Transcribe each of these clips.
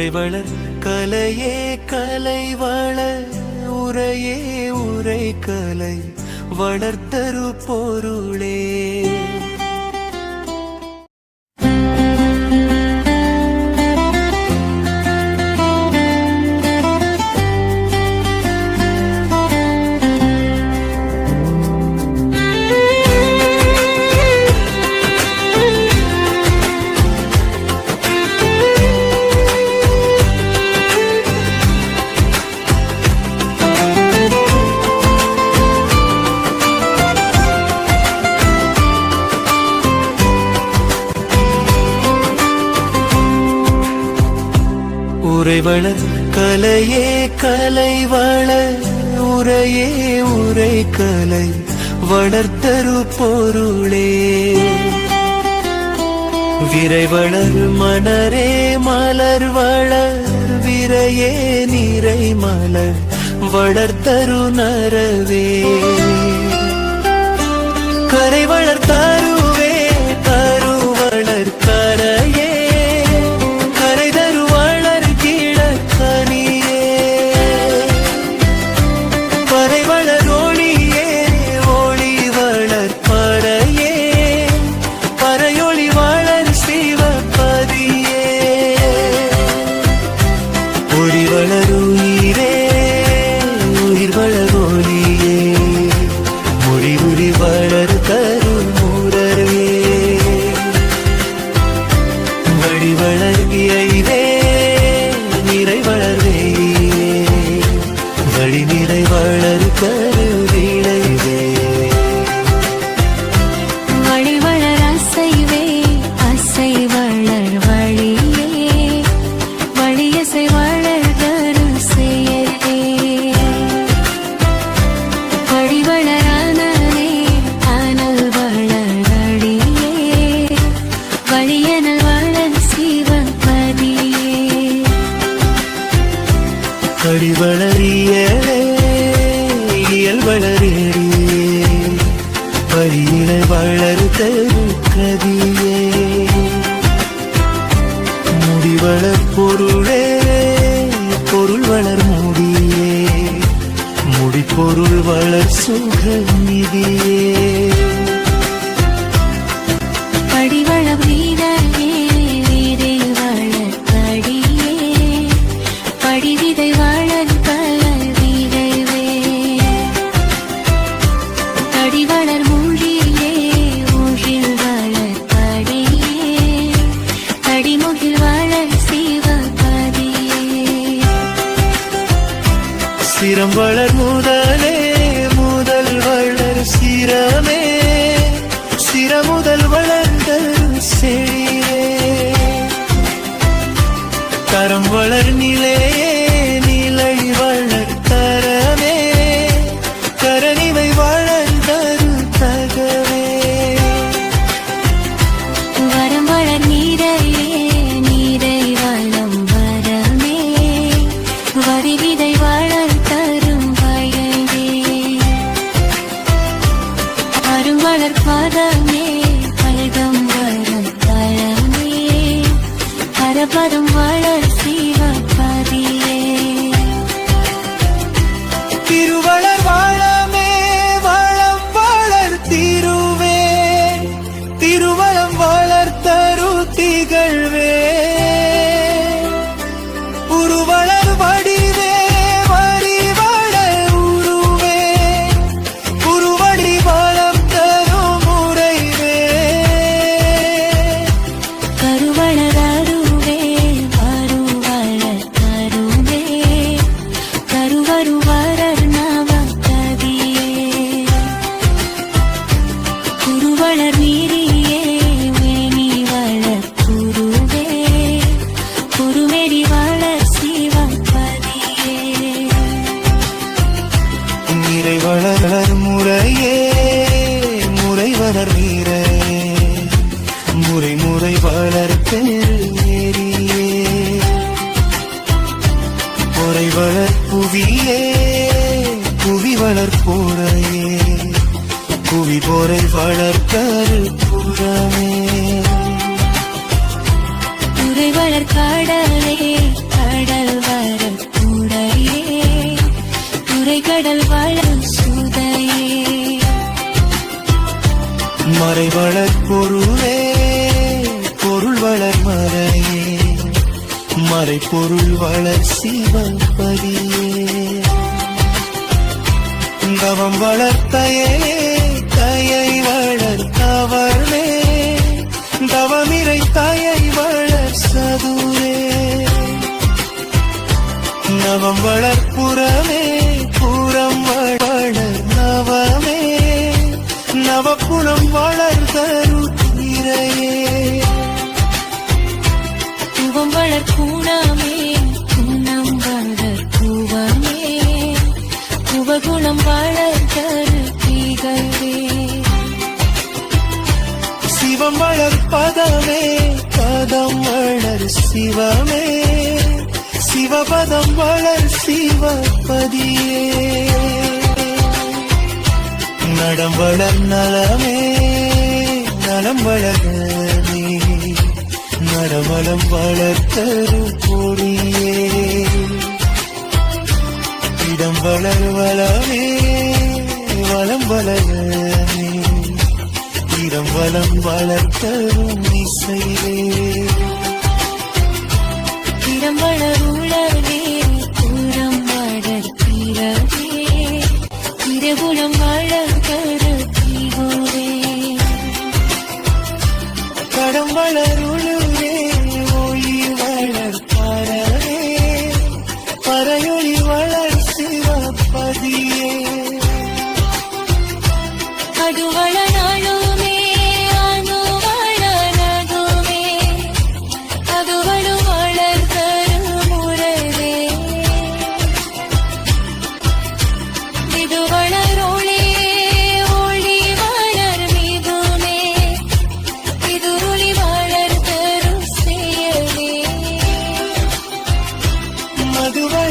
உரை வளர் கலையே கலை வளர் உரையே உரை கலை வளர்த்தரு பொருளே. உரைவள கலையே கலை வளர் உரையே உரை கலை வளர்த்தரு பொருளே. விரைவளர் மலரே மலர் வளர் விரையே நிறை மலர் வளர்த்தரு நரவே கரை வளர்த்தாரு நிழல் வளர்த்தருக்கதியே முடிவளர் பொருளே பொருள் வளர் முடியே. முடிப்பொருள் வளர் சுகநிதியே. வளர்ப்புறையே புவி போரை வளர்க்கருப்புறமே துறை வளர்க்கடலே கடல் வரப்புறையே துறை கடல் வளர் சுதையே. மறை வளர்ப்பொருளே பொருள் வளர் மறையே. மறைப்பொருள் வளர் சிவப்பதியே தவம் வளர்த்தையே தயை வளர் தவமிரை தயை வளர் சதுரே நவம் வளர்ப்புறமே புறம் வளர் நவமே நவகுணம் வளர் தரு தீரையே நவம் வளர்ப்புணமே குவகுணம் வளர் கருத்திகவே சிவம் வளர் பதமே பதம் வளர் சிவமே. சிவபதம் வளர் சிவபதியே. நடம் வளர் நலமே நலம் வளர்மே. நடமலம் வளர்த்தரு பொறியே. இடம் வளர் வளமே வளம் வளரமே இடம் வளம் வளர்த்தரும் இசையே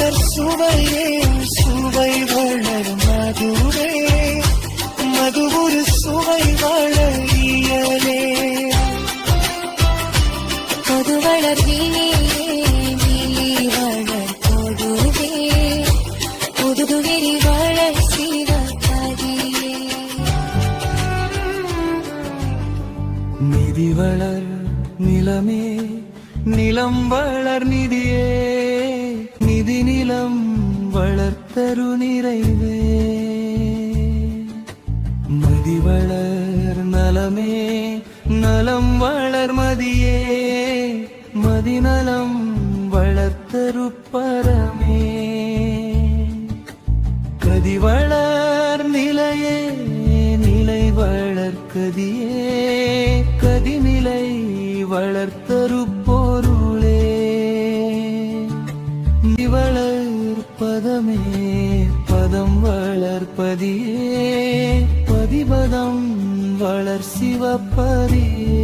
மலர் சுவையே சுவை வளர் மதுவே. மது ஒரு சுவை வளர் இயலே. பொது வளர் நிதி வளர் நிலமே நிலம் வளர் நிதியே. நிதி நிலம் வளர்த்தரு நிறைவே. மதி வளர் நலமே நலம் வளர் மதியே. மதி நலம் வளர்த்தரு பரமே. கதி வளர் நிலையே நிலை வளர் கதியே. கதி வளர்ப்பதியே பதிபதம் வளர் சிவப்பதியே